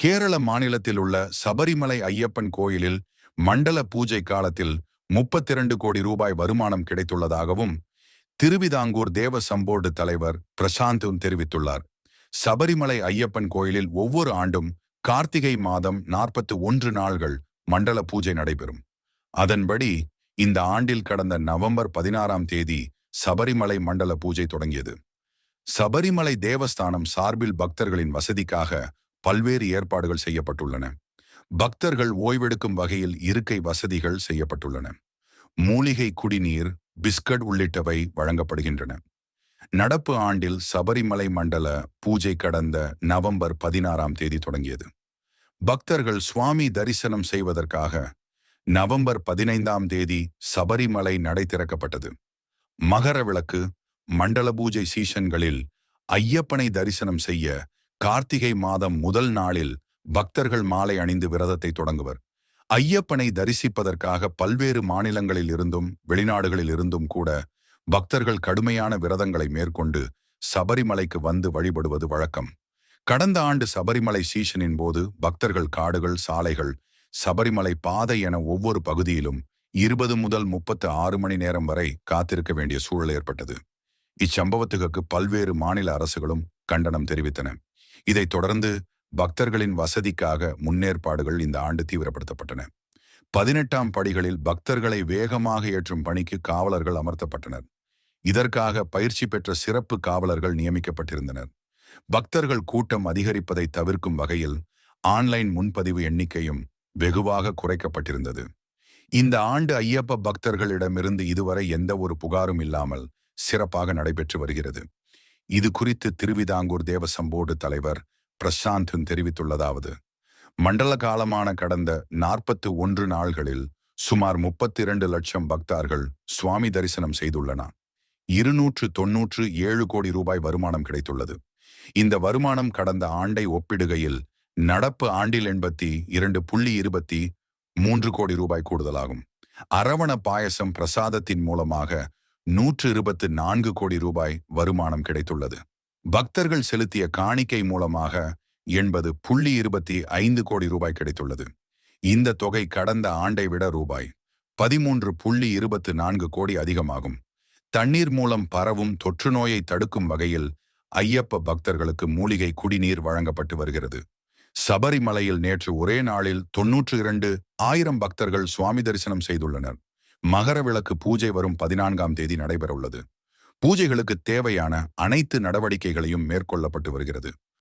கேரள மாநிலத்தில் உள்ள சபரிமலை ஐயப்பன் கோயிலில் மண்டல பூஜை காலத்தில் முப்பத்திரண்டு கோடி ரூபாய் வருமானம் கிடைத்துள்ளதாகவும் திருவிதாங்கூர் தேவ சம்போர்டு தலைவர் பிரசாந்தும் தெரிவித்துள்ளார். சபரிமலை ஐயப்பன் கோயிலில் ஒவ்வொரு ஆண்டும் கார்த்திகை மாதம் நாற்பத்து ஒன்று நாள்கள் மண்டல பூஜை நடைபெறும். அதன்படி இந்த ஆண்டில் கடந்த நவம்பர் பதினாறாம் தேதி சபரிமலை மண்டல பூஜை தொடங்கியது. சபரிமலை தேவஸ்தானம் சார்பில் பக்தர்களின் வசதிக்காக பல்வேறு ஏற்பாடுகள் செய்யப்பட்டுள்ளன. பக்தர்கள் ஓய்வெடுக்கும் வகையில் இருக்கை வசதிகள் செய்யப்பட்டுள்ளன. மூலிகை குடிநீர் பிஸ்கட் உள்ளிட்டவை வழங்கப்படுகின்றன. நடப்பு ஆண்டில் சபரிமலை மண்டல பூஜை கடந்த நவம்பர் பதினாறாம் தேதி தொடங்கியது. பக்தர்கள் சுவாமி தரிசனம் செய்வதற்காக நவம்பர் பதினைந்தாம் தேதி சபரிமலை நடை திறக்கப்பட்டது. மகர விளக்கு மண்டல பூஜை சீசன்களில் ஐயப்பனை தரிசனம் செய்ய கார்த்திகை மாதம் முதல் நாளில் பக்தர்கள் மாலை அணிந்து விரதத்தை தொடங்குவர். ஐயப்பனை தரிசிப்பதற்காக பல்வேறு மாநிலங்களில் இருந்தும் வெளிநாடுகளில் இருந்தும் கூட பக்தர்கள் கடுமையான விரதங்களை மேற்கொண்டு சபரிமலைக்கு வந்து வழிபடுவது வழக்கம். கடந்த ஆண்டு சபரிமலை சீசனின் போது பக்தர்கள் காடுகள் சாலைகள் சபரிமலை பாதை என ஒவ்வொரு பகுதியிலும் இருபது முதல் முப்பத்து ஆறு மணி நேரம் வரை காத்திருக்க வேண்டிய சூழல் ஏற்பட்டது. இச்சம்பவத்துக்கு பல்வேறு மாநில அரசுகளும் கண்டனம் தெரிவித்தன. இதைத் தொடர்ந்து பக்தர்களின் வசதிக்காக முன்னேற்பாடுகள் இந்த ஆண்டு தீவிரப்படுத்தப்பட்டன. பதினெட்டாம் படிகளில் பக்தர்களை வேகமாக ஏற்றும் பணிக்கு காவலர்கள் அமர்த்தப்பட்டனர். இதற்காக பயிற்சி பெற்ற சிறப்பு காவலர்கள் நியமிக்கப்பட்டிருந்தனர். பக்தர்கள் கூட்டம் அதிகரிப்பதை தவிர்க்கும் வகையில் ஆன்லைன் முன்பதிவு எண்ணிக்கையும் வெகுவாக குறைக்கப்பட்டிருந்தது. இந்த ஆண்டு ஐயப்ப பக்தர்களிடமிருந்து இதுவரை எந்த ஒரு புகாரும் இல்லாமல் சிறப்பாக நடைபெற்று வருகிறது. இது குறித்து திருவிதாங்கூர் தேவசம் போர்டு தலைவர் பிரசாந்தன் தெரிவித்துள்ளதாவது மண்டல காலமான கடந்த நாற்பத்து ஒன்று நாள்களில் சுமார் முப்பத்தி இரண்டு லட்சம் பக்தர்கள் சுவாமி தரிசனம் செய்துள்ளனர் இருநூற்று தொன்னூற்று ஏழு கோடி ரூபாய் வருமானம் கிடைத்துள்ளது. இந்த வருமானம் கடந்த ஆண்டை ஒப்பிடுகையில் நடப்பு ஆண்டில் எண்பத்தி இரண்டு புள்ளி இருபத்தி மூன்று கோடி ரூபாய் கூடுதலாகும். அரவண பாயசம் பிரசாதத்தின் மூலமாக நூற்று இருபத்து நான்கு கோடி ரூபாய் வருமானம் கிடைத்துள்ளது. பக்தர்கள் செலுத்திய காணிக்கை மூலமாக எண்பது புள்ளி இருபத்தி ஐந்து கோடி ரூபாய் கிடைத்துள்ளது. இந்த தொகை கடந்த ஆண்டை விட ரூபாய் பதிமூன்று புள்ளி இருபத்து நான்கு கோடி அதிகமாகும். தண்ணீர் மூலம் பரவும் தொற்று நோயை தடுக்கும் வகையில் ஐயப்ப பக்தர்களுக்கு மூலிகை குடிநீர் வழங்கப்பட்டு வருகிறது. சபரிமலையில் நேற்று ஒரே நாளில் தொன்னூற்று இரண்டு ஆயிரம் பக்தர்கள் சுவாமி தரிசனம் செய்துள்ளனர். மகர விளக்கு பூஜை வரும் பதினான்காம் தேதி நடைபெறவுள்ளது. பூஜைகளுக்கு தேவையான அனைத்து நடவடிக்கைகளையும் மேற்கொள்ளப்பட்டு வருகிறது.